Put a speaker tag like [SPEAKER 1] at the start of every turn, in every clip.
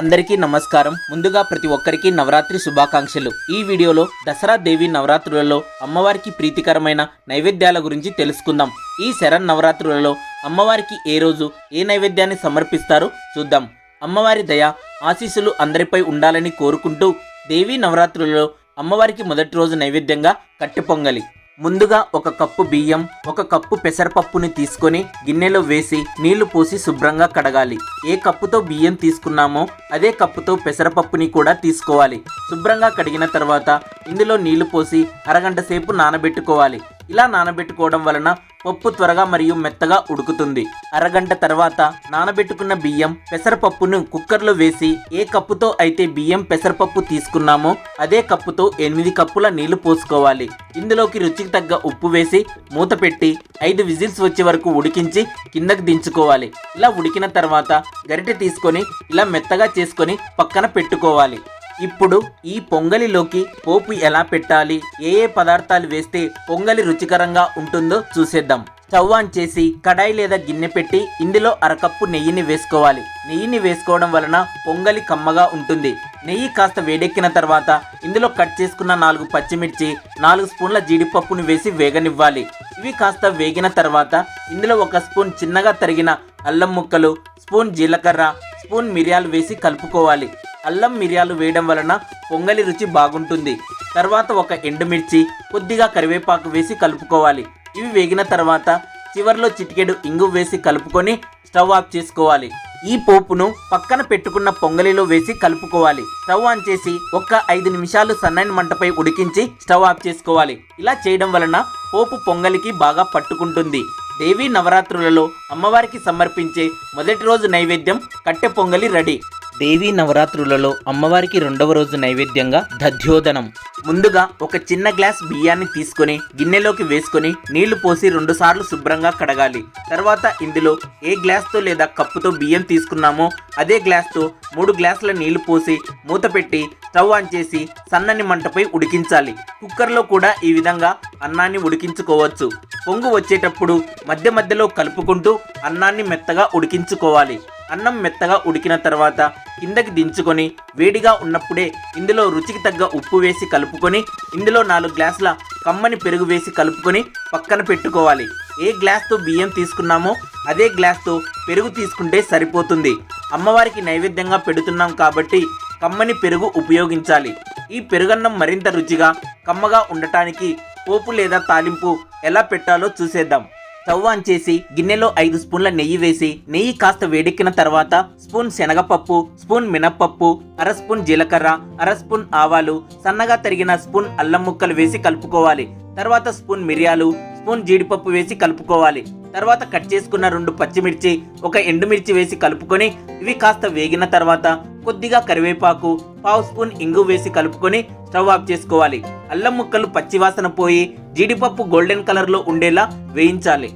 [SPEAKER 1] అందరికీ నమస్కారం. ముందుగా ప్రతి ఒక్కరికి నవరాత్రి శుభాకాంక్షలు. ఈ వీడియోలో దసరా దేవి నవరాత్రులలో అమ్మవారికి ప్రీతికరమైన నైవేద్యాల గురించి తెలుసుకుందాం. ఈ శరణ్ నవరాత్రులలో అమ్మవారికి ఏ రోజు ఏ నైవేద్యాన్ని సమర్పిస్తారో చూద్దాం. అమ్మవారి దయ ఆశీస్సులు అందరిపై ఉండాలని కోరుకుంటూ దేవీ నవరాత్రులలో అమ్మవారికి మొదటి రోజు నైవేద్యంగా కట్టె పొంగలి. ముందుగా ఒక కప్పు బియ్యం ఒక కప్పు పెసరపప్పుని తీసుకొని గిన్నెలో వేసి నీళ్ళు పోసి శుభ్రంగా కడగాలి. ఏ కప్పుతో బియ్యం తీసుకున్నామో అదే కప్పుతో పెసరపప్పుని కూడా తీసుకోవాలి. శుభ్రంగా కడిగిన తర్వాత ఇందులో నీళ్ళు పోసి అరగంట సేపు నానబెట్టుకోవాలి. ఇలా నానబెట్టుకోవడం వలన పప్పు త్వరగా మరియు మెత్తగా ఉడుకుతుంది. అరగంట తర్వాత నానబెట్టుకున్న బియ్యం పెసరపప్పును కుక్కర్లో వేసి ఏ కప్పుతో అయితే బియ్యం పెసరపప్పు తీసుకున్నామో అదే కప్పుతో ఎనిమిది కప్పుల నీళ్ళు పోసుకోవాలి. ఇందులోకి రుచికి తగ్గ ఉప్పు వేసి మూత పెట్టి ఐదు విజిల్స్ వచ్చే వరకు ఉడికించి కిందకు దించుకోవాలి. ఇలా ఉడికిన తర్వాత గరిటె తీసుకొని ఇలా మెత్తగా చేసుకొని పక్కన పెట్టుకోవాలి. ఇప్పుడు ఈ పొంగలిలోకి పోపు ఎలా పెట్టాలి? ఏ ఏ పదార్థాలు వేస్తే పొంగలి రుచికరంగా ఉంటుందో చూసేద్దాం. స్టవ్ ఆన్ చేసి కడాయి లేదా గిన్నె పెట్టి ఇందులో అరకప్పు నెయ్యిని వేసుకోవాలి. నెయ్యిని వేసుకోవడం వలన పొంగలి కమ్మగా ఉంటుంది. నెయ్యి కాస్త వేడెక్కిన తర్వాత ఇందులో కట్ చేసుకున్న నాలుగు పచ్చిమిర్చి నాలుగు స్పూన్ల జీడిపప్పుని వేసి వేగనివ్వాలి. ఇవి కాస్త వేగిన తర్వాత ఇందులో ఒక స్పూన్ చిన్నగా తరిగిన అల్లం ముక్కలు స్పూన్ జీలకర్ర స్పూన్ మిరియాలు వేసి కలుపుకోవాలి. అల్లం మిరియాలు వేయడం వలన పొంగలి రుచి బాగుంటుంది. తర్వాత ఒక ఎండుమిర్చి కొద్దిగా కరివేపాకు వేసి కలుపుకోవాలి. ఇవి వేగిన తర్వాత చివర్లో చిటికెడు ఇంగు వేసి కలుపుకొని స్టవ్ ఆఫ్ చేసుకోవాలి. ఈ పోపును పక్కన పెట్టుకున్న పొంగలిలో వేసి కలుపుకోవాలి. స్టవ్ ఆన్ చేసి ఒక్క ఐదు నిమిషాలు సన్నని మంటపై ఉడికించి స్టవ్ ఆఫ్ చేసుకోవాలి. ఇలా చేయడం వలన పోపు పొంగలికి బాగా పట్టుకుంటుంది. దేవీ నవరాత్రులలో అమ్మవారికి సమర్పించే మొదటి రోజు నైవేద్యం కట్టె పొంగలి రెడీ. దేవీ నవరాత్రులలో అమ్మవారికి రెండవ రోజు నైవేద్యంగా దధ్యోదనం. ముందుగా ఒక చిన్న గ్లాస్ బియ్యాన్ని తీసుకొని గిన్నెలోకి వేసుకొని నీళ్ళు పోసి రెండు సార్లు శుభ్రంగా కడగాలి. తర్వాత ఇందులో ఏ గ్లాస్తో లేదా కప్పుతో బియ్యం తీసుకున్నామో అదే గ్లాస్తో మూడు గ్లాసుల నీళ్ళు పోసి మూత పెట్టి స్టవ్ ఆన్ చేసి సన్నని మంటపై ఉడికించాలి. కుక్కర్లో కూడా ఈ విధంగా అన్నాన్ని ఉడికించుకోవచ్చు. పొంగు వచ్చేటప్పుడు మధ్య మధ్యలో కలుపుకుంటూ అన్నాన్ని మెత్తగా ఉడికించుకోవాలి. అన్నం మెత్తగా ఉడికిన తర్వాత కిందకి దించుకొని వేడిగా ఉన్నప్పుడే ఇందులో రుచికి తగ్గ ఉప్పు వేసి కలుపుకొని ఇందులో నాలుగు గ్లాసుల కమ్మని పెరుగు వేసి కలుపుకొని పక్కన పెట్టుకోవాలి. ఏ గ్లాస్తో బియ్యం తీసుకున్నామో అదే గ్లాస్తో పెరుగు తీసుకుంటే సరిపోతుంది. అమ్మవారికి నైవేద్యంగా పెడుతున్నాం కాబట్టి కమ్మని పెరుగు ఉపయోగించాలి. ఈ పెరుగన్నం మరింత రుచిగా కమ్మగా ఉండటానికి పోపు లేదా తాలింపు ఎలా పెట్టాలో చూసేద్దాం. స్టవ్ ఆన్ చేసి గిన్నెలో ఐదు స్పూన్ల నెయ్యి వేసి నెయ్యి కాస్త వేడెక్కిన తర్వాత స్పూన్ శనగపప్పు స్పూన్ మినప్పప్పు అర స్పూన్ జీలకర్ర అర స్పూన్ ఆవాలు సన్నగా తరిగిన స్పూన్ అల్లం ముక్కలు వేసి కలుపుకోవాలి. తర్వాత స్పూన్ మిరియాలు స్పూన్ జీడిపప్పు వేసి కలుపుకోవాలి. తర్వాత కట్ చేసుకున్న రెండు పచ్చిమిర్చి ఒక ఎండుమిర్చి వేసి కలుపుకొని ఇవి కాస్త వేగిన తర్వాత కొద్దిగా కరివేపాకు పావు స్పూన్ ఇంగు వేసి కలుపుకొని స్టవ్ ఆఫ్ చేసుకోవాలి. అల్లం ముక్కలు పచ్చివాసన పోయి జీడిపప్పు గోల్డెన్ కలర్లో ఉండేలా వేయించాలి.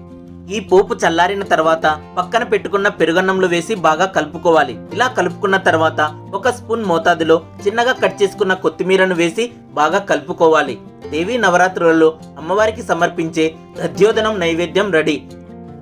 [SPEAKER 1] ఈ పోపు చల్లారిన తర్వాత పక్కన పెట్టుకున్న పెరుగన్నంలో వేసి బాగా కలుపుకోవాలి. ఇలా కలుపుకున్న తర్వాత ఒక స్పూన్ మోతాదులో చిన్నగా కట్ చేసుకున్న కొత్తిమీరను వేసి బాగా కలుపుకోవాలి. దేవీ నవరాత్రులలో అమ్మవారికి సమర్పించే దధ్యోదనం నైవేద్యం రెడీ.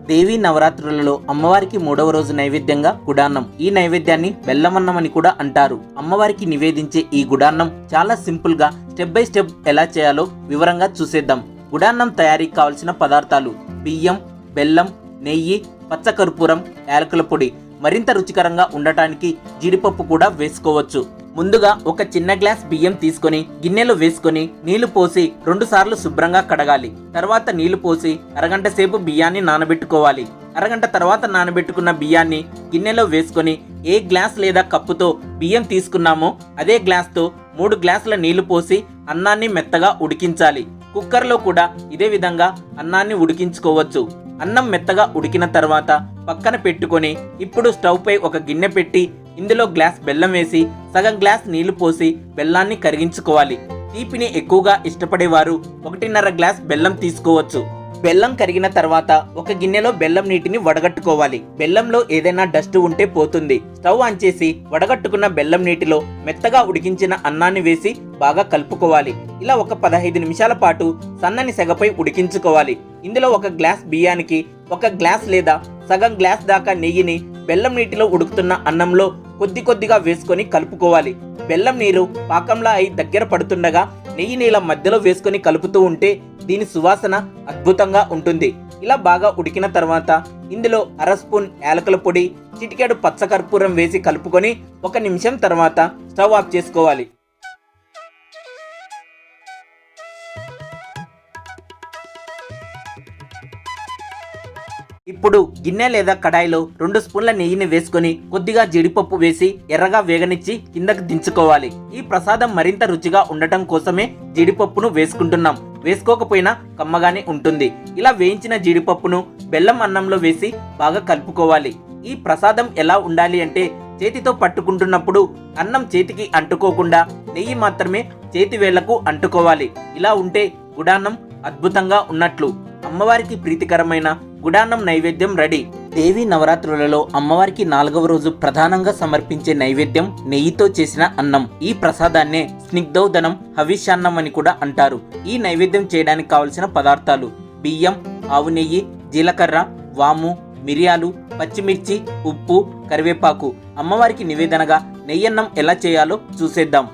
[SPEAKER 1] దేవీ నవరాత్రులలో అమ్మవారికి మూడవ రోజు నైవేద్యంగా గుడాన్నం. ఈ నైవేద్యాన్ని బెల్లమన్నం అని కూడా అంటారు. అమ్మవారికి నివేదించే ఈ గుడాన్నం చాలా సింపుల్గా స్టెప్ బై స్టెప్ ఎలా చేయాలో వివరంగా చూసేద్దాం. గుడాన్నం తయారీకి కావలసిన పదార్థాలు బియ్యం బెల్లం నెయ్యి పచ్చకర్పూరం యాలకుల పొడి మరింత రుచికరంగా ఉండటానికి జీడిపప్పు కూడా వేసుకోవచ్చు. ముందుగా ఒక చిన్న గ్లాస్ బియ్యం తీసుకొని గిన్నెలో వేసుకొని నీళ్ళు పోసి రెండు సార్లు శుభ్రంగా కడగాలి. తర్వాత నీళ్ళు పోసి అరగంట సేపు బియ్యాన్ని నానబెట్టుకోవాలి. అరగంట తర్వాత నానబెట్టుకున్న బియ్యాన్ని గిన్నెలో వేసుకొని ఏ గ్లాస్ లేదా కప్పుతో బియ్యం తీసుకున్నామో అదే గ్లాస్తో మూడు గ్లాసుల నీళ్ళు పోసి అన్నాన్ని మెత్తగా ఉడికించాలి. కుక్కర్లో కూడా ఇదే విధంగా అన్నాన్ని ఉడికించుకోవచ్చు. అన్నం మెత్తగా ఉడికిన తర్వాత పక్కన పెట్టుకొని ఇప్పుడు స్టవ్పై ఒక గిన్నె పెట్టి ఇందులో గ్లాస్ బెల్లం వేసి సగం గ్లాస్ నీళ్ళు పోసి బెల్లాన్ని కరిగించుకోవాలి. తీపిని ఎక్కువగా ఇష్టపడేవారు ఒకటిన్నర గ్లాస్ బెల్లం తీసుకోవచ్చు. బెల్లం కరిగిన తర్వాత ఒక గిన్నెలో బెల్లం నీటిని వడగట్టుకోవాలి. బెల్లంలో ఏదైనా డస్ట్ ఉంటే పోతుంది. స్టవ్ ఆన్ చేసి వడగట్టుకున్న బెల్లం నీటిలో మెత్తగా ఉడికించిన అన్నాన్ని వేసి బాగా కలుపుకోవాలి. ఇలా ఒక పదహైదు నిమిషాల పాటు సన్నని సెగపై ఉడికించుకోవాలి. ఇందులో ఒక గ్లాస్ బియ్యానికి ఒక గ్లాస్ లేదా సగం గ్లాస్ దాకా నెయ్యిని బెల్లం నీటిలో ఉడుకుతున్న అన్నంలో కొద్ది కొద్దిగా వేసుకొని కలుపుకోవాలి. బెల్లం నీరు పాకంలా అయి దగ్గర పడుతుండగా నెయ్యి నీళ్ళ మధ్యలో వేసుకొని కలుపుతూ ఉంటే దీని సువాసన అద్భుతంగా ఉంటుంది. ఇలా బాగా ఉడికిన తర్వాత ఇందులో అర స్పూన్ యాలకుల పొడి చిటికెడు పచ్చకర్పూరం వేసి కలుపుకొని ఒక నిమిషం తర్వాత స్టవ్ ఆఫ్ చేసుకోవాలి. ఇప్పుడు గిన్నె లేదా కడాయిలో రెండు స్పూన్ల నెయ్యిని వేసుకొని కొద్దిగా జీడిపప్పు వేసి ఎర్రగా వేగనిచ్చి కిందకు దించుకోవాలి. ఈ ప్రసాదం మరింత రుచిగా ఉండటం కోసమే జీడిపప్పును వేసుకుంటున్నాం. వేసుకోకపోయినా కమ్మగానే ఉంటుంది. ఇలా వేయించిన జీడిపప్పును బెల్లం అన్నంలో వేసి బాగా కలుపుకోవాలి. ఈ ప్రసాదం ఎలా ఉండాలి అంటే చేతితో పట్టుకుంటున్నప్పుడు అన్నం చేతికి అంటుకోకుండా నెయ్యి మాత్రమే చేతి వేళ్ళకు అంటుకోవాలి. ఇలా ఉంటే గుడాన్నం అద్భుతంగా ఉన్నట్లు. అమ్మవారికి ప్రీతికరమైన గుడాన్నం నైవేద్యం రెడీ. దేవి నవరాత్రులలో అమ్మవారికి నాలుగవ రోజు ప్రధానంగా సమర్పించే నైవేద్యం నెయ్యితో చేసిన అన్నం. ఈ ప్రసాదాన్నే స్నిగ్ధౌదనం హవిష్యాన్నం అని కూడా అంటారు. ఈ నైవేద్యం చేయడానికి కావలసిన పదార్థాలు బియ్యం ఆవు నెయ్యి జీలకర్ర వాము మిరియాలు పచ్చిమిర్చి ఉప్పు కరివేపాకు. అమ్మవారికి నివేదనగా నెయ్యన్నం ఎలా చేయాలో చూసేద్దాం.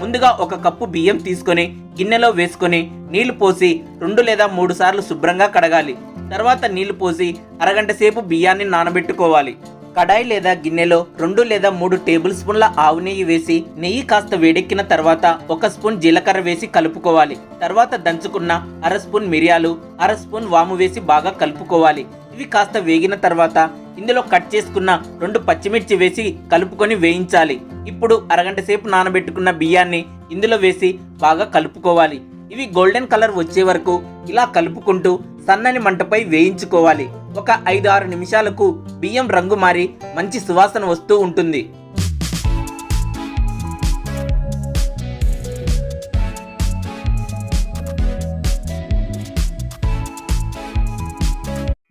[SPEAKER 1] ముందుగా ఒక కప్పు బియ్యం తీసుకొని గిన్నెలో వేసుకొని నీళ్ళు పోసి రెండు లేదా మూడు సార్లు శుభ్రంగా కడగాలి. తర్వాత నీళ్ళు పోసి అరగంట సేపు బియ్యాన్ని నానబెట్టుకోవాలి. కడాయి లేదా గిన్నెలో రెండు లేదా మూడు టేబుల్ స్పూన్ల ఆవు నెయ్యి వేసి నెయ్యి కాస్త వేడెక్కిన తర్వాత ఒక స్పూన్ జీలకర్ర వేసి కలుపుకోవాలి. తర్వాత దంచుకున్న అర స్పూన్ మిరియాలు అర స్పూన్ వాము వేసి బాగా కలుపుకోవాలి. ఇవి కాస్త వేగిన తర్వాత ఇందులో కట్ చేసుకున్న రెండు పచ్చిమిర్చి వేసి కలుపుకొని వేయించాలి. ఇప్పుడు అరగంట సేపు నానబెట్టుకున్న బియ్యాన్ని ఇందులో వేసి బాగా కలుపుకోవాలి. ఇవి గోల్డెన్ కలర్ వచ్చే వరకు ఇలా కలుపుకుంటూ సన్నని మంటపై వేయించుకోవాలి. ఒక ఐదు ఆరు నిమిషాలకు బియ్యం రంగు మారి మంచి సువాసన వస్తూ ఉంటుంది.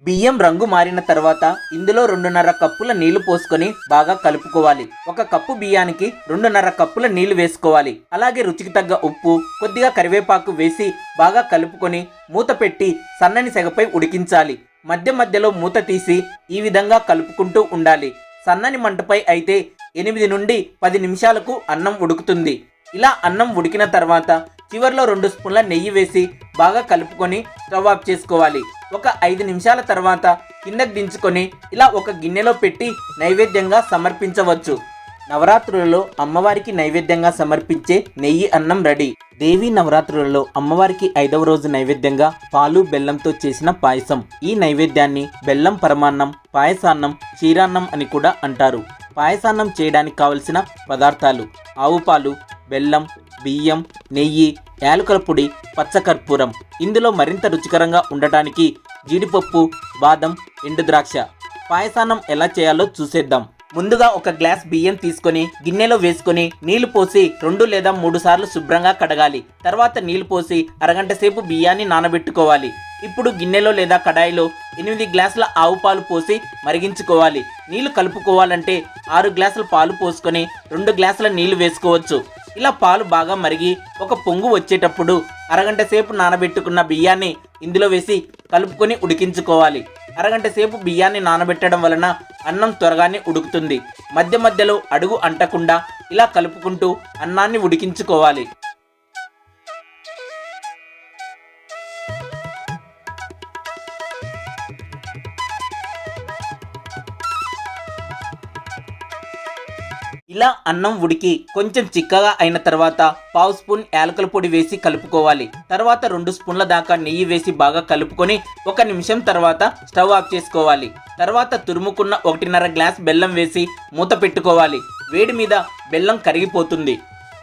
[SPEAKER 1] బియ్యం రంగు మారిన తర్వాత ఇందులో రెండున్నర కప్పుల నీళ్ళు పోసుకొని బాగా కలుపుకోవాలి. ఒక కప్పు బియ్యానికి రెండున్నర కప్పుల నీళ్ళు వేసుకోవాలి. అలాగే రుచికి తగ్గ ఉప్పు కొద్దిగా కరివేపాకు వేసి బాగా కలుపుకొని మూత పెట్టి సన్నని సెగపై ఉడికించాలి. మధ్య మధ్యలో మూత తీసి ఈ విధంగా కలుపుకుంటూ ఉండాలి. సన్నని మంటపై అయితే ఎనిమిది నుండి పది నిమిషాలకు అన్నం ఉడుకుతుంది. ఇలా అన్నం ఉడికిన తర్వాత చివర్లో రెండు స్పూన్ల నెయ్యి వేసి బాగా కలుపుకొని స్టవ్ ఆఫ్ చేసుకోవాలి. ఒక ఐదు నిమిషాల తర్వాత కిందకు దించుకొని ఇలా ఒక గిన్నెలో పెట్టి నైవేద్యంగా సమర్పించవచ్చు. నవరాత్రులలో అమ్మవారికి నైవేద్యంగా సమర్పించే నెయ్యి అన్నం రెడీ. దేవి నవరాత్రులలో అమ్మవారికి ఐదవ రోజు నైవేద్యంగా పాలు బెల్లంతో చేసిన పాయసం. ఈ నైవేద్యాన్ని బెల్లం పరమాన్నం పాయసాన్నం క్షీరాన్నం అని కూడా అంటారు. పాయసాన్నం చేయడానికి కావలసిన పదార్థాలు ఆవు పాలు బెల్లం బియ్యం నెయ్యి యాలకుల పొడి పచ్చకర్పూరం ఇందులో మరింత రుచికరంగా ఉండటానికి జీడిపప్పు బాదం ఎండు ద్రాక్ష. పాయసాన్నం ఎలా చేయాలో చూసేద్దాం. ముందుగా ఒక గ్లాస్ బియ్యం తీసుకొని గిన్నెలో వేసుకొని నీళ్ళు పోసి రెండు లేదా మూడు సార్లు శుభ్రంగా కడగాలి. తర్వాత నీళ్ళు పోసి అరగంట సేపు బియ్యాన్ని నానబెట్టుకోవాలి. ఇప్పుడు గిన్నెలో లేదా కడాయిలో ఎనిమిది గ్లాసుల ఆవు పాలు పోసి మరిగించుకోవాలి. నీళ్ళు కలుపుకోవాలంటే ఆరు గ్లాసుల పాలు పోసుకొని రెండు గ్లాసుల నీళ్ళు వేసుకోవచ్చు. ఇలా పాలు బాగా మరిగి ఒక పొంగు వచ్చేటప్పుడు అరగంట సేపు నానబెట్టుకున్న బియ్యాన్ని ఇందులో వేసి కలుపుకొని ఉడికించుకోవాలి. అరగంట సేపు బియ్యాన్ని నానబెట్టడం వలన అన్నం త్వరగానే ఉడుకుతుంది. మధ్య మధ్యలో అడుగు అంటకుండా ఇలా కలుపుకుంటూ అన్నాన్ని ఉడికించుకోవాలి. ఇలా అన్నం ఉడికి కొంచెం చిక్కగా అయిన తర్వాత పావు స్పూన్ యాలకుల పొడి వేసి కలుపుకోవాలి. తర్వాత రెండు స్పూన్ల దాకా నెయ్యి వేసి బాగా కలుపుకొని ఒక నిమిషం తర్వాత స్టవ్ ఆఫ్ చేసుకోవాలి. తర్వాత తురుముకున్న ఒకటిన్నర గ్లాస్ బెల్లం వేసి మూత పెట్టుకోవాలి. వేడి మీద బెల్లం కరిగిపోతుంది.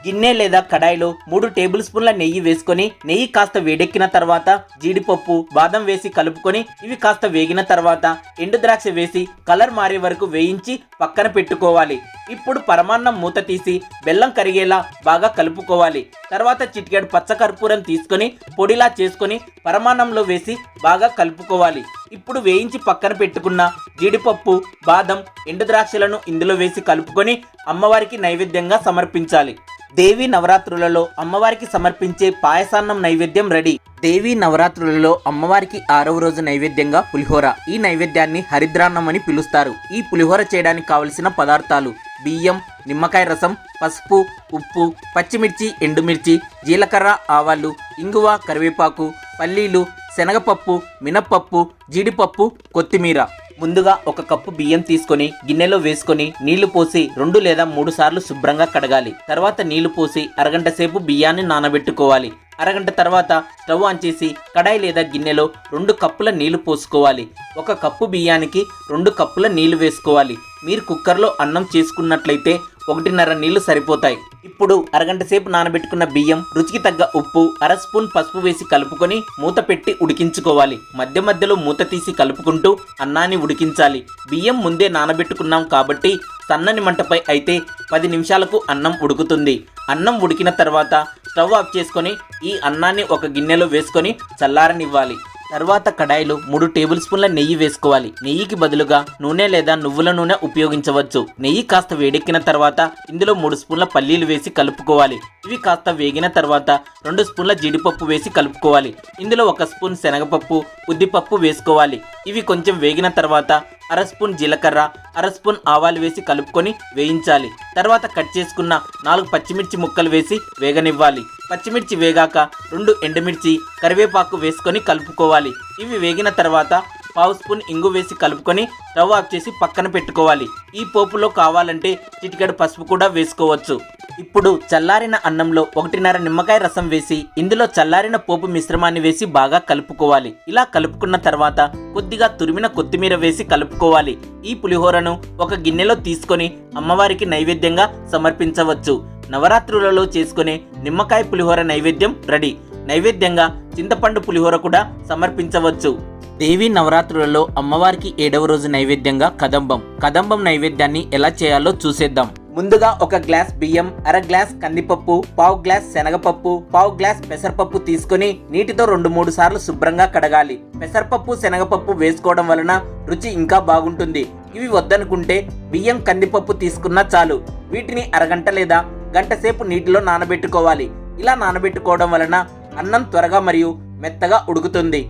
[SPEAKER 1] గిన్నె లేదా కడాయిలో మూడు టేబుల్ స్పూన్ల నెయ్యి వేసుకొని నెయ్యి కాస్త వేడెక్కిన తర్వాత జీడిపప్పు బాదం వేసి కలుపుకొని ఇవి కాస్త వేగిన తర్వాత ఎండు ద్రాక్ష వేసి కలర్ మారే వరకు వేయించి పక్కన పెట్టుకోవాలి. ఇప్పుడు పరమాన్నం మూత తీసి బెల్లం కరిగేలా బాగా కలుపుకోవాలి. తర్వాత చిటికెడు పచ్చకర్పూరం తీసుకొని పొడిలా చేసుకొని పరమాన్నంలో వేసి బాగా కలుపుకోవాలి. ఇప్పుడు వేయించి పక్కన పెట్టుకున్న జీడిపప్పు బాదం ఎండు ద్రాక్షలను ఇందులో వేసి కలుపుకొని అమ్మవారికి నైవేద్యంగా సమర్పించాలి. దేవి నవరాత్రులలో అమ్మవారికి సమర్పించే పాయసాన్నం నైవేద్యం రెడీ. దేవి నవరాత్రులలో అమ్మవారికి ఆరవ రోజు నైవేద్యంగా పులిహోర. ఈ నైవేద్యాన్ని హరిద్రాన్నం అని పిలుస్తారు. ఈ పులిహోర చేయడానికి కావలసిన పదార్థాలు బియ్యం నిమ్మకాయ రసం పసుపు ఉప్పు పచ్చిమిర్చి ఎండుమిర్చి జీలకర్ర ఆవాలు ఇంగువ కరివేపాకు పల్లీలు శనగపప్పు మినప్పప్పు జీడిపప్పు కొత్తిమీర. ముందుగా ఒక కప్పు బియ్యం తీసుకొని గిన్నెలో వేసుకొని నీళ్ళు పోసి రెండు లేదా మూడు సార్లు శుభ్రంగా కడగాలి. తర్వాత నీళ్ళు పోసి అరగంట సేపు బియ్యాన్ని నానబెట్టుకోవాలి. అరగంట తర్వాత స్టవ్ ఆన్ చేసి కడాయి లేదా గిన్నెలో రెండు కప్పుల నీళ్ళు పోసుకోవాలి. ఒక కప్పు బియ్యానికి రెండు కప్పుల నీళ్ళు వేసుకోవాలి. మీరు కుక్కర్లో అన్నం చేసుకున్నట్లయితే ఒకటిన్నర నీళ్ళు సరిపోతాయి. ఇప్పుడు అరగంట సేపు నానబెట్టుకున్న బియ్యం రుచికి తగ్గ ఉప్పు అర స్పూన్ పసుపు వేసి కలుపుకొని మూత పెట్టి ఉడికించుకోవాలి. మధ్య మధ్యలో మూత తీసి కలుపుకుంటూ అన్నాన్ని ఉడికించాలి. బియ్యం ముందే నానబెట్టుకున్నాం కాబట్టి సన్నని మంటపై అయితే పది నిమిషాలకు అన్నం ఉడుకుతుంది. అన్నం ఉడికిన తర్వాత స్టవ్ ఆఫ్ చేసుకొని ఈ అన్నాన్ని ఒక గిన్నెలో వేసుకొని చల్లారనివ్వాలి. తర్వాత కడాయిలో మూడు టేబుల్ స్పూన్ల నెయ్యి వేసుకోవాలి. నెయ్యికి బదులుగా నూనె లేదా నువ్వుల నూనె ఉపయోగించవచ్చు. నెయ్యి కాస్త వేడెక్కిన తర్వాత ఇందులో మూడు స్పూన్ల పల్లీలు వేసి కలుపుకోవాలి. ఇవి కాస్త వేగిన తర్వాత రెండు స్పూన్ల జీడిపప్పు వేసి కలుపుకోవాలి. ఇందులో ఒక స్పూన్ శనగపప్పు ఉద్దిపప్పు వేసుకోవాలి. ఇవి కొంచెం వేగిన తర్వాత అర స్పూన్ జీలకర్ర అర స్పూన్ ఆవాలు వేసి కలుపుకొని వేయించాలి. తర్వాత కట్ చేసుకున్న నాలుగు పచ్చిమిర్చి ముక్కలు వేసి వేగనివ్వాలి. పచ్చిమిర్చి వేగాక రెండు ఎండుమిర్చి కరివేపాకు వేసుకొని కలుపుకోవాలి. ఇవి వేగిన తర్వాత పావు స్పూన్ ఇంగు వేసి కలుపుకొని స్టవ్ ఆఫ్ చేసి పక్కన పెట్టుకోవాలి. ఈ పోపులో కావాలంటే చిటికెడు పసుపు కూడా వేసుకోవచ్చు. ఇప్పుడు చల్లారిన అన్నంలో ఒకటిన్నర నిమ్మకాయ రసం వేసి ఇందులో చల్లారిన పోపు మిశ్రమాన్ని వేసి బాగా కలుపుకోవాలి. ఇలా కలుపుకున్న తర్వాత కొద్దిగా తురిమిన కొత్తిమీర వేసి కలుపుకోవాలి. ఈ పులిహోరను ఒక గిన్నెలో తీసుకొని అమ్మవారికి నైవేద్యంగా సమర్పించవచ్చు. నవరాత్రులలో చేసుకునే నిమ్మకాయ పులిహోర నైవేద్యం రెడీ. నైవేద్యంగా చింతపండు పులిహోర కూడా సమర్పించవచ్చు. దేవి నవరాత్రులలో అమ్మవారికి ఏడవ రోజు నైవేద్యంగా కదంబం. కదంబం నైవేద్యాన్ని ఎలా చేయాలో చూసేద్దాం. ముందుగా ఒక గ్లాస్ బియ్యం అర గ్లాస్ కందిపప్పు పావు గ్లాస్ శనగపప్పు పావు గ్లాస్ పెసరపప్పు తీసుకొని నీటితో రెండు మూడు సార్లు శుభ్రంగా కడగాలి. పెసరపప్పు శనగపప్పు వేసుకోవడం వలన రుచి ఇంకా బాగుంటుంది. ఇవి వద్దనుకుంటే బియ్యం కందిపప్పు తీసుకున్నా చాలు. వీటిని అరగంట లేదా గంట సేపు నీటిలో నానబెట్టుకోవాలి. ఇలా నానబెట్టుకోవడం వలన అన్నం త్వరగా మరియు మెత్తగా ఉడుకుతుంది.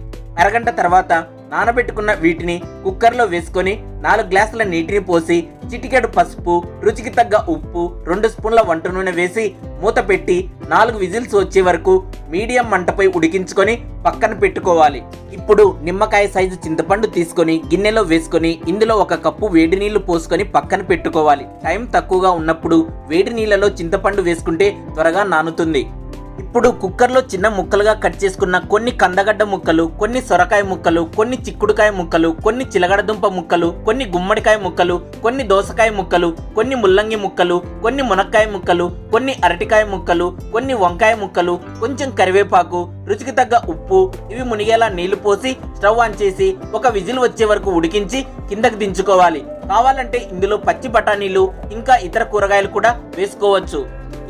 [SPEAKER 1] అరగంట తర్వాత నానబెట్టుకున్న వీటిని కుక్కర్లో వేసుకొని నాలుగు గ్లాసుల నీటిని పోసి చిటికెడు పసుపు రుచికి తగ్గ ఉప్పు రెండు స్పూన్ల వంట నూనె వేసి మూత పెట్టి నాలుగు విజిల్స్ వచ్చే వరకు మీడియం మంటపై ఉడికించుకొని పక్కన పెట్టుకోవాలి. ఇప్పుడు నిమ్మకాయ సైజు చింతపండు తీసుకొని గిన్నెలో వేసుకొని ఇందులో ఒక కప్పు వేడి నీళ్ళు పోసుకొని పక్కన పెట్టుకోవాలి. టైం తక్కువగా ఉన్నప్పుడు వేడి నీళ్ళలో చింతపండు వేసుకుంటే త్వరగా నానుతుంది. ఇప్పుడు కుక్కర్లో చిన్న ముక్కలుగా కట్ చేసుకున్న కొన్ని కందగడ్డ ముక్కలు కొన్ని సొరకాయ ముక్కలు కొన్ని చిక్కుడుకాయ ముక్కలు కొన్ని చిలగడదుంప ముక్కలు కొన్ని గుమ్మడికాయ ముక్కలు కొన్ని దోసకాయ ముక్కలు కొన్ని ముల్లంగి ముక్కలు కొన్ని మునక్కాయ ముక్కలు కొన్ని అరటికాయ ముక్కలు కొన్ని వంకాయ ముక్కలు కొంచెం కరివేపాకు రుచికి తగ్గ ఉప్పు ఇవి మునిగేలా నీళ్ళు పోసి స్టవ్ ఆన్ చేసి ఒక విజిల్ వచ్చే వరకు ఉడికించి కిందకు దించుకోవాలి. కావాలంటే ఇందులో పచ్చి బఠానీలు ఇంకా ఇతర కూరగాయలు కూడా వేసుకోవచ్చు.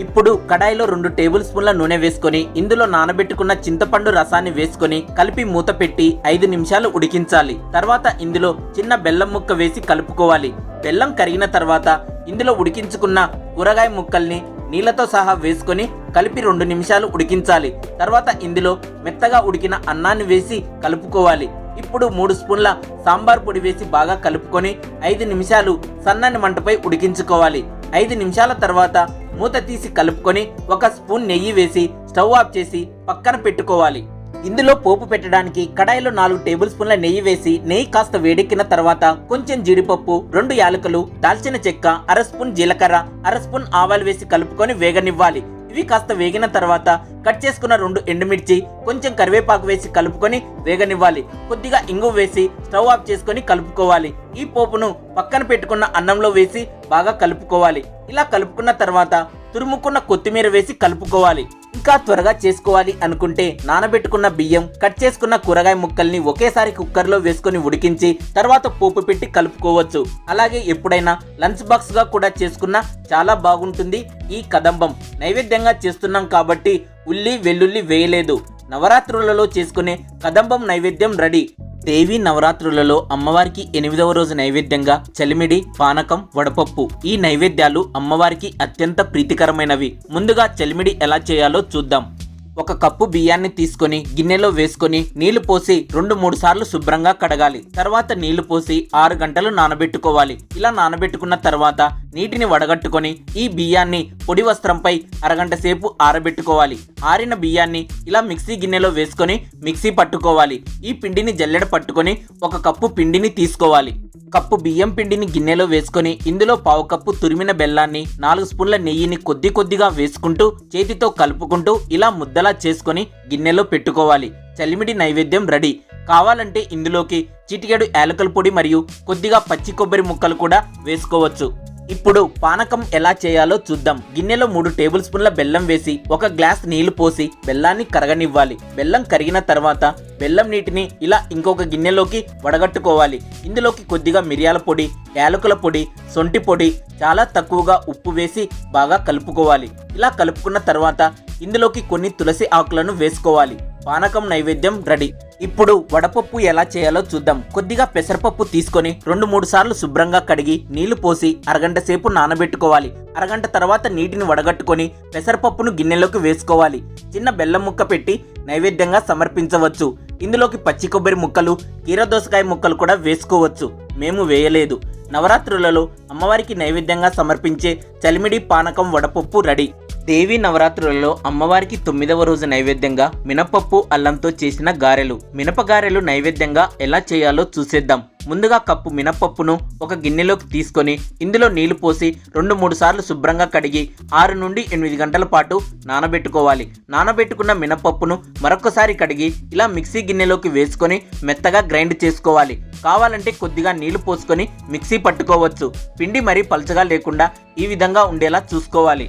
[SPEAKER 1] ఇప్పుడు కడాయిలో రెండు టేబుల్ స్పూన్ల నూనె వేసుకొని ఇందులో నానబెట్టుకున్న చింతపండు రసాన్ని వేసుకొని కలిపి మూత పెట్టి ఐదు నిమిషాలు ఉడికించాలి. తర్వాత ఇందులో చిన్న బెల్లం ముక్క వేసి కలుపుకోవాలి. బెల్లం కరిగిన తర్వాత ఇందులో ఉడికించుకున్న కూరగాయ ముక్కల్ని నీళ్ళతో సహా వేసుకొని కలిపి రెండు నిమిషాలు ఉడికించాలి. తర్వాత ఇందులో మెత్తగా ఉడికిన అన్నాన్ని వేసి కలుపుకోవాలి. ఇప్పుడు మూడు స్పూన్ల సాంబార్ పొడి వేసి బాగా కలుపుకొని ఐదు నిమిషాలు సన్నని మంటపై ఉడికించుకోవాలి. ఐదు నిమిషాల తర్వాత మూత తీసి కలుపుకొని ఒక స్పూన్ నెయ్యి వేసి స్టవ్ ఆఫ్ చేసి పక్కన పెట్టుకోవాలి. ఇందులో పోపు పెట్టడానికి కడాయిలో నాలుగు టేబుల్ స్పూన్ల నెయ్యి వేసి నెయ్యి కాస్త వేడెక్కిన తర్వాత కొంచెం జీడిపప్పు రెండు యాలకులు దాల్చిన చెక్క అర స్పూన్ జీలకర్ర అర స్పూన్ ఆవాలు వేసి కలుపుకొని వేగనివ్వాలి. ఇవి కాస్త వేగిన తర్వాత కట్ చేసుకున్న రెండు ఎండుమిర్చి కొంచెం కరివేపాకు వేసి కలుపుకొని వేగనివ్వాలి. కొద్దిగా ఇంగు వేసి స్టవ్ ఆఫ్ చేసుకొని కలుపుకోవాలి. ఈ పోపును పక్కన పెట్టుకున్న అన్నంలో వేసి బాగా కలుపుకోవాలి. ఇలా కలుపుకున్న తర్వాత తురుముకున్న కొత్తిమీర వేసి కలుపుకోవాలి. ఇంకా త్వరగా చేసుకోవాలి అనుకుంటే నానబెట్టుకున్న బియ్యం కట్ చేసుకున్న కూరగాయ ముక్కల్ని ఒకేసారి కుక్కర్లో వేసుకొని ఉడికించి తర్వాత పోపు పెట్టి కలుపుకోవచ్చు. అలాగే ఎప్పుడైనా లంచ్ బాక్స్గా కూడా చేసుకున్న చాలా బాగుంటుంది ఈ కదంబం. నైవేద్యంగా చేస్తున్నాం కాబట్టి ఉల్లి వెల్లుల్లి వేయలేదు. నవరాత్రులలో చేసుకునే కదంబం నైవేద్యం రెడీ. దేవి నవరాత్రులలో అమ్మవారికి ఎనిమిదవ రోజు నైవేద్యంగా చలిమిడి పానకం వడపప్పు. ఈ నైవేద్యాలు అమ్మవారికి అత్యంత ప్రీతికరమైనవి. ముందుగా చలిమిడి ఎలా చేయాలో చూద్దాం. ఒక కప్పు బియ్యాన్ని తీసుకొని గిన్నెలో వేసుకొని నీళ్ళు పోసి రెండు మూడు సార్లు శుభ్రంగా కడగాలి. తర్వాత నీళ్ళు పోసి ఆరు గంటలు నానబెట్టుకోవాలి. ఇలా నానబెట్టుకున్న తర్వాత నీటిని వడగట్టుకొని ఈ బియ్యాన్ని పొడి వస్త్రంపై అరగంట సేపు ఆరబెట్టుకోవాలి. ఆరిన బియ్యాన్ని ఇలా మిక్సీ గిన్నెలో వేసుకొని మిక్సీ పట్టుకోవాలి. ఈ పిండిని జల్లెడ పట్టుకొని ఒక కప్పు పిండిని తీసుకోవాలి. కప్పు బియ్యం పిండిని గిన్నెలో వేసుకొని ఇందులో పావు కప్పు తురిమిన బెల్లాన్ని నాలుగు స్పూన్ల నెయ్యిని కొద్ది కొద్దిగా వేసుకుంటూ చేతితో కలుపుకుంటూ ఇలా ముద్దల చేసుకొని గిన్నెలో పెట్టుకోవాలి. చలిమిడి నైవేద్యం రెడీ. కావాలంటే ఇందులోకి చిటికెడు యాలకల పొడి మరియు కొద్దిగా పచ్చి కొబ్బరి ముక్కలు కూడా వేసుకోవచ్చు. ఇప్పుడు పానకం ఎలా చేయాలో చూద్దాం. గిన్నెలో మూడు టేబుల్ స్పూన్ల బెల్లం వేసి ఒక గ్లాస్ నీళ్ళు పోసి బెల్లాన్ని కరగనివ్వాలి. బెల్లం కరిగిన తర్వాత బెల్లం నీటిని ఇలా ఇంకొక గిన్నెలోకి వడగట్టుకోవాలి. ఇందులోకి కొద్దిగా మిరియాల పొడి యాలకుల పొడి సొంటి పొడి చాలా తక్కువగా ఉప్పు వేసి బాగా కలుపుకోవాలి. ఇలా కలుపుకున్న తర్వాత ఇందులోకి కొన్ని తులసి ఆకులను వేసుకోవాలి. పానకం నైవేద్యం రెడీ. ఇప్పుడు వడపప్పు ఎలా చేయాలో చూద్దాం. కొద్దిగా పెసరపప్పు తీసుకొని రెండు మూడు సార్లు శుభ్రంగా కడిగి నీళ్ళు పోసి అరగంట సేపు నానబెట్టుకోవాలి. అరగంట తర్వాత నీటిని వడగట్టుకొని పెసరపప్పును గిన్నెలోకి వేసుకోవాలి. చిన్న బెల్లం ముక్క పెట్టి నైవేద్యంగా సమర్పించవచ్చు. ఇందులోకి పచ్చి కొబ్బరి ముక్కలు కీరదోసకాయ ముక్కలు కూడా వేసుకోవచ్చు. మేము వేయలేదు. నవరాత్రులలో అమ్మవారికి నైవేద్యంగా సమర్పించే చలిమిడి పానకం వడపప్పు రెడీ. దేవి నవరాత్రులలో అమ్మవారికి తొమ్మిదవ రోజు నైవేద్యంగా మినపప్పు అల్లంతో చేసిన గారెలు. మినప గారెలు నైవేద్యంగా ఎలా చేయాలో చూసేద్దాం. ముందుగా కప్పు మినపప్పును ఒక గిన్నెలోకి తీసుకొని ఇందులో నీళ్ళు పోసి రెండు మూడు సార్లు శుభ్రంగా కడిగి ఆరు నుండి ఎనిమిది గంటల పాటు నానబెట్టుకోవాలి. నానబెట్టుకున్న మినపప్పును మరొకసారి కడిగి ఇలా మిక్సీ గిన్నెలోకి వేసుకొని మెత్తగా గ్రైండ్ చేసుకోవాలి. కావాలంటే కొద్దిగా నీళ్ళు పోసుకొని మిక్సీ పట్టుకోవచ్చు. పిండి మరీ పలచగా లేకుండా ఈ విధంగా ఉండేలా చూసుకోవాలి.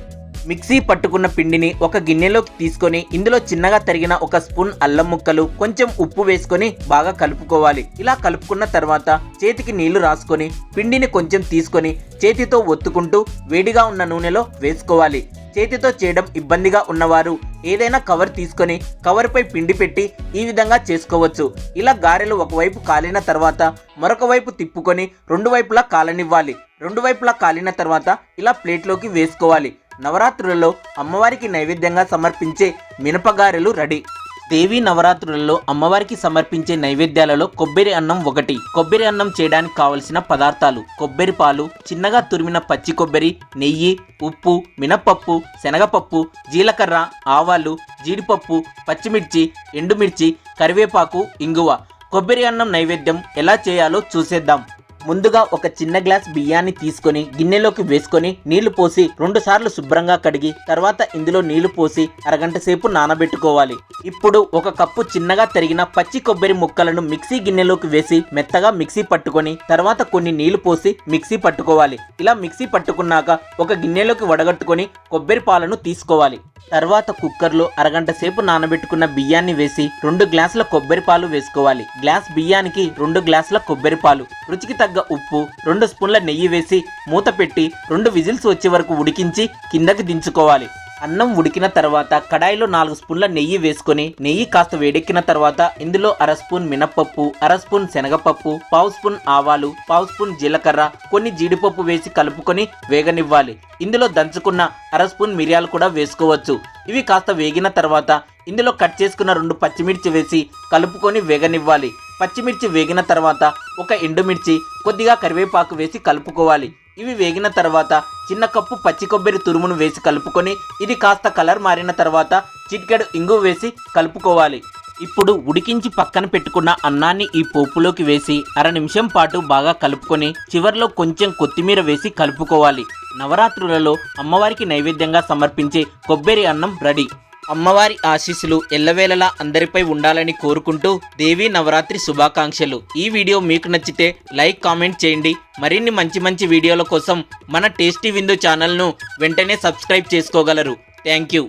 [SPEAKER 1] మిక్సీ పట్టుకున్న పిండిని ఒక గిన్నెలోకి తీసుకొని ఇందులో చిన్నగా తరిగిన ఒక స్పూన్ అల్లం ముక్కలు కొంచెం ఉప్పు వేసుకొని బాగా కలుపుకోవాలి. ఇలా కలుపుకున్న తర్వాత చేతికి నీళ్ళు రాసుకొని పిండిని కొంచెం తీసుకొని చేతితో ఒత్తుకుంటూ వేడిగా ఉన్న నూనెలో వేసుకోవాలి. చేతితో చేయడం ఇబ్బందిగా ఉన్నవారు ఏదైనా కవర్ తీసుకొని కవర్పై పిండి పెట్టి ఈ విధంగా చేసుకోవచ్చు. ఇలా గారెలు ఒకవైపు కాలిన తర్వాత మరొక వైపు తిప్పుకొని రెండు వైపులా కాలనివ్వాలి. రెండు వైపులా కాలిన తర్వాత ఇలా ప్లేట్లోకి వేసుకోవాలి. నవరాత్రులలో అమ్మవారికి నైవేద్యంగా సమర్పించే మినపగారెలు రెడీ. దేవి నవరాత్రులలో అమ్మవారికి సమర్పించే నైవేద్యాలలో కొబ్బరి అన్నం ఒకటి. కొబ్బరి అన్నం చేయడానికి కావలసిన పదార్థాలు కొబ్బరి పాలు చిన్నగా తురిమిన పచ్చి కొబ్బరి నెయ్యి ఉప్పు మినపప్పు శనగపప్పు జీలకర్ర ఆవాలు జీడిపప్పు పచ్చిమిర్చి ఎండుమిర్చి కరివేపాకు ఇంగువ. కొబ్బరి అన్నం నైవేద్యం ఎలా చేయాలో చూసేద్దాం. ముందుగా ఒక చిన్న గ్లాస్ బియ్యాన్ని తీసుకొని గిన్నెలోకి వేసుకొని నీళ్ళు పోసి రెండు సార్లు శుభ్రంగా కడిగి తర్వాత ఇందులో నీళ్ళు పోసి అరగంట సేపు నానబెట్టుకోవాలి. ఇప్పుడు ఒక కప్పు చిన్నగా తరిగిన పచ్చి కొబ్బరి ముక్కలను మిక్సీ గిన్నెలోకి వేసి మెత్తగా మిక్సీ పట్టుకొని తర్వాత కొన్ని నీళ్ళు పోసి మిక్సీ పట్టుకోవాలి. ఇలా మిక్సీ పట్టుకున్నాక ఒక గిన్నెలోకి వడగట్టుకొని కొబ్బరి పాలను తీసుకోవాలి. తర్వాత కుక్కర్లో అరగంట సేపు నానబెట్టుకున్న బియ్యాన్ని వేసి రెండు గ్లాసుల కొబ్బరి పాలు వేసుకోవాలి. గ్లాస్ బియ్యానికి రెండు గ్లాసుల కొబ్బరి పాలు. రుచికి తగ్గ ఉప్పు రెండు స్పూన్ల నెయ్యి వేసి మూత పెట్టి రెండు విజిల్స్ వచ్చే వరకు ఉడికించి కిందకి దించుకోవాలి. అన్నం ఉడికిన తర్వాత కడాయిలో నాలుగు స్పూన్ల నెయ్యి వేసుకొని నెయ్యి కాస్త వేడెక్కిన తర్వాత ఇందులో అర స్పూన్ మినప్పప్పు అర స్పూన్ శనగపప్పు పావు స్పూన్ ఆవాలు పావు స్పూన్ జీలకర్ర కొన్ని జీడిపప్పు వేసి కలుపుకొని వేగనివ్వాలి. ఇందులో దంచుకున్న అర స్పూన్ మిరియాలు కూడా వేసుకోవచ్చు. ఇవి కాస్త వేగిన తర్వాత ఇందులో కట్ చేసుకున్న రెండు పచ్చిమిర్చి వేసి కలుపుకొని వేగనివ్వాలి. పచ్చిమిర్చి వేగిన తర్వాత ఒక ఎండుమిర్చి కొద్దిగా కరివేపాకు వేసి కలుపుకోవాలి. ఇవి వేగిన తర్వాత చిన్న కప్పు పచ్చి కొబ్బరి తురుమును వేసి కలుపుకొని ఇది కాస్త కలర్ మారిన తర్వాత చిటికెడు ఇంగు వేసి కలుపుకోవాలి. ఇప్పుడు ఉడికించి పక్కన పెట్టుకున్న అన్నాన్ని ఈ పోపులోకి వేసి అర నిమిషం పాటు బాగా కలుపుకొని చివర్లో కొంచెం కొత్తిమీర వేసి కలుపుకోవాలి. నవరాత్రులలో అమ్మవారికి నైవేద్యంగా సమర్పించే కొబ్బరి అన్నం రెడీ. అమ్మవారి ఆశీస్సులు ఎల్లవేళలా అందరిపై ఉండాలని కోరుకుంటూ దేవీ నవరాత్రి శుభాకాంక్షలు. ఈ వీడియో మీకు నచ్చితే లైక్ కామెంట్ చేయండి. మరిన్ని మంచి మంచి వీడియోల కోసం మన టేస్టీ విందు ఛానల్ను వెంటనే సబ్స్క్రైబ్ చేసుకోగలరు. Thank you.